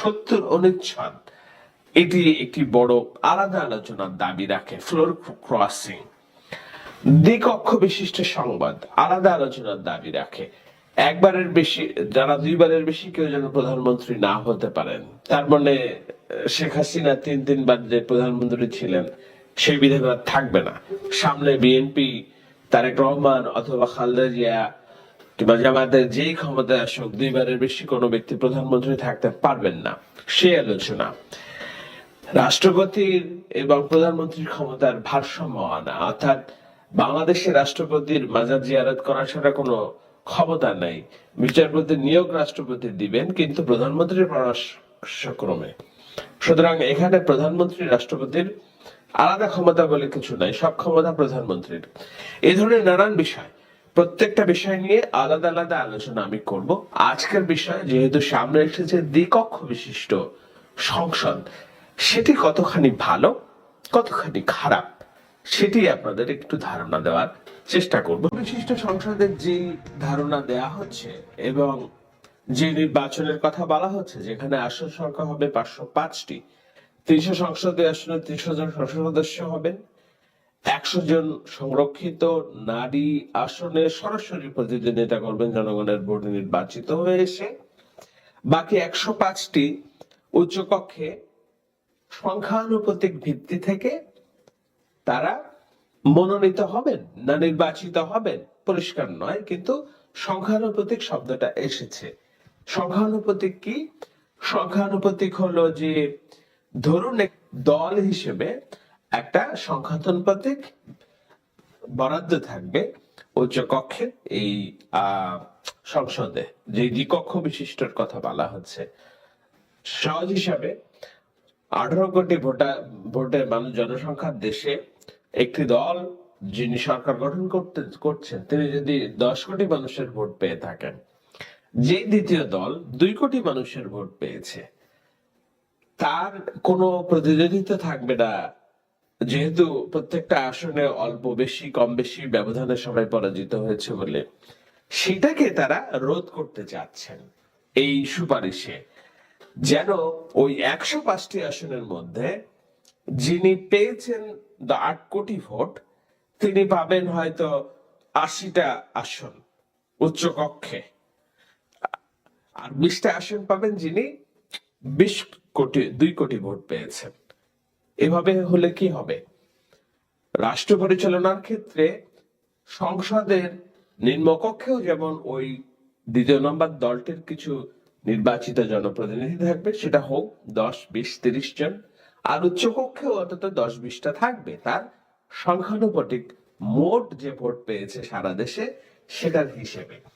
সত্তর অনুচ্ছেদ। এটি একটি বড় আলাদা আলোচনার দাবি রাখে ফ্লোর ক্রসিং। দ্বিকক্ষ বিশিষ্ট সংবাদ আলাদা আলোচনার দাবি রাখে। একবারের বেশি, যারা দুইবারের বেশি কেউ যেন প্রধানমন্ত্রী না হতে পারেন। তার মানে শেখ হাসিনা তিন তিনবার যে প্রধানমন্ত্রী ছিলেন, সেই বিধান থাকবে না। সামনে বিএনপি, তারেক রহমান অথবা খালেদা জিয়া কিংবা জামাতের যেই ক্ষমতায় আসুক, দুইবারের বেশি কোনো ব্যক্তি প্রধানমন্ত্রী থাকতে পারবেন না। সে আলোচনা। রাষ্ট্রপতির এবং প্রধানমন্ত্রীর ক্ষমতার ভারসাম্য আনা, অর্থাৎ বাংলাদেশের রাষ্ট্রপতির মাজার জিয়ারত করা ছাড়া কোনো ক্ষমতা নাই। বিচারপতি নিয়োগ রাষ্ট্রপতি দিবেন, কিন্তু প্রধানমন্ত্রীর পরামর্শক্রমে। সুতরাং এখানে প্রধানমন্ত্রী রাষ্ট্রপতির আলাদা ক্ষমতা বলে কিছু নাই, সব ক্ষমতা প্রধানমন্ত্রীর। এই ধরনের নানান বিষয়। প্রত্যেকটা বিষয় নিয়ে আলাদা আলাদা আলোচনা আমি করব। আজকের বিষয় যেহেতু সামনে এসেছে দ্বিকক্ষ বিশিষ্ট সংসদ, সেটি কতখানি ভালো, কতখানি খারাপ, সেটি আপনাদের একটু ধারণা দেওয়ার চেষ্টা করব। বিশিষ্ট সংসদের যে ধারণা দেয়া হচ্ছে এবং যে নির্বাচনের কথা বলা হচ্ছে, যেখানে আসন সংখ্যা হবে পাঁচশো পাঁচটি, তিনশো সংসদে আসনে তিনশো জন সংসদ সদস্য হবেন একশো জন সংরক্ষিত নারী আসনে সরাসরি প্রতিদ্বন্দ্বিতা করবেন জনগণের ভোটে নির্বাচিত হয়ে এসে। বাকি একশো পাঁচটি উচ্চকক্ষে সংখ্যানুপাতিক ভিত্তি থেকে তারা মনোনীত হবেন না নির্বাচিত হবেন, পরিষ্কার নয়, কিন্তু সংখ্যানুপাতিক শব্দটা এসেছে। সংখ্যানুপাতিক কি? সংখ্যানুপাতিক হলো যে ধরুন দল হিসেবে একটা সংখ্যানুপাতিক বরাদ্দ থাকবে উচ্চ কক্ষে এই সংসদে, যে দ্বিকক্ষ বিশিষ্টর কথা বলা হচ্ছে। সহজ হিসাবে আঠারো কোটি ভোটা, ভোটের মানুষ জনসংখ্যার দেশে একটি দল যিনি সরকার গঠন করতে, করছেন, তিনি যদি দশ কোটি মানুষের ভোট পেয়ে থাকেন যে দ্বিতীয় দল দুই কোটি মানুষের ভোট পেয়েছে, তার কোনো প্রতিযোগিতা থাকবে না যেহেতু প্রত্যেকটা আসনে অল্প বেশি, কম বেশি ব্যবধানে সবাই পরাজিত হয়েছে বলে সেটাকে তারা রোধ করতে চাচ্ছেন এই সুপারিশে। যেন ওই একশো পাঁচটি আসনের মধ্যে যিনি পেয়েছেন আট কোটি ভোট, তিনি পাবেন হয়তো আশিটা আসন উচ্চ কক্ষে। আর বিশটা আসন পাবেন যিনি বিশ কোটি, দুই কোটি ভোট পেয়েছেন। এভাবে হলে কি হবে? রাষ্ট্র পরিচালনার ক্ষেত্রে সংসদের নিম্নকক্ষেও যেমন ওই দ্বিতীয় নম্বর দলটির কিছু নির্বাচিত জনপ্রতিনিধি থাকবে, সেটা হোক দশ, বিশ, তিরিশ জন। আর উচ্চকক্ষেও অন্তত দশ, বিশটা থাকবে। তার সংখ্যানুপাতিক মোট যে ভোট পেয়েছে সারা দেশে, সেটার হিসেবে।